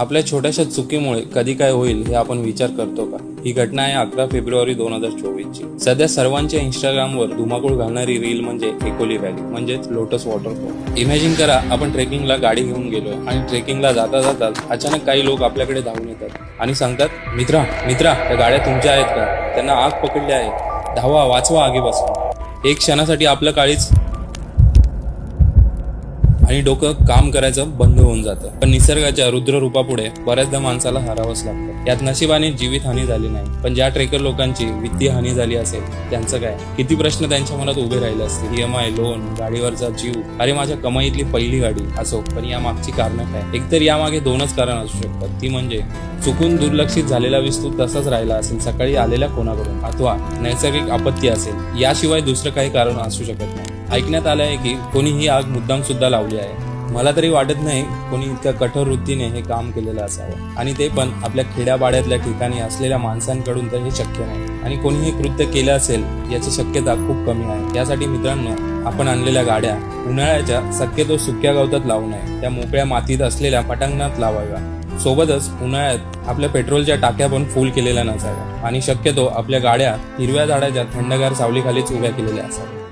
आपल्या छोट्याशा चुकीमुळे कधी काय होईल हे आपण विचार करतो का? ही घटना आहे अकरा फेब्रुवारी दोन हजार चोवीस ची सध्या सर्वांच्या इंस्टाग्रामवर धुमाकूळ घालणारी रील म्हणजे एकोली व्हॅली म्हणजेच लोटस वॉटरफॉल इमॅजिन करा आपण ट्रेकिंगला गाडी घेऊन गेलो आणि ट्रेकिंगला जाता जाता अचानक काही लोक आपल्याकडे धावून येतात आणि सांगतात मित्रा मित्रा त्या गाड्या तुमच्या आहेत का? त्यांना आग पकडली आहे. धावा वाचवा आगीपासून. एक क्षणासाठी आपलं काळीच आणि डोकं काम करायचं बंद होऊन जातं. पण निसर्गाच्या रुद्र रूपापुढे बऱ्याचदा माणसाला हरावंच लागतं. यात नशिबाने जीवित हानी झाली नाही. पण ज्या ट्रेकर लोकांची वित्तीय हानी झाली असेल त्यांचं काय? किती प्रश्न त्यांच्या मनात उभे राहिले असतील? ईएमआय लोन गाडीवरचा जीव. अरे माझ्या कमाईतली पहिली गाडी असो. पण या मागची कारणं काय? एकतर यामागे दोनच कारण असू शकतात. ती म्हणजे चुकून दुर्लक्षित झालेला विस्तू तसाच राहिला असेल सकाळी आलेल्या कोणाकडून? अथवा नैसर्गिक आपत्ती असेल? याशिवाय दुसरं काही कारण असू शकत नाही. ऐकण्यात आलं आहे की कोणी ही आग मुद्दाम सुद्धा लावली आहे. मला तरी वाटत नाही कोणी इतक्या कठोर वृत्तीने हे काम केलेलं असावं. आणि ते पण आपल्या खेड्यापाड्यातल्या ठिकाणी असलेल्या माणसांकडून तर हे शक्य नाही. आणि कोणी हे कृत्य केलं असेल याची शक्यता खूप कमी आहे. यासाठी मित्रांनो आपण आणलेल्या गाड्या उन्हाळ्याच्या शक्यतो सुक्या गवतात लावू नये. त्या मोकळ्या मातीत असलेल्या पटांगणात लावाव्या. सोबतच उन्हाळ्यात आपल्या पेट्रोलच्या टाक्या पण फुल केलेल्या नसाव्या. आणि शक्यतो आपल्या गाड्या हिरव्या झाडाच्या थंडगार सावलीखालीच उभ्या केलेल्या असाव्या.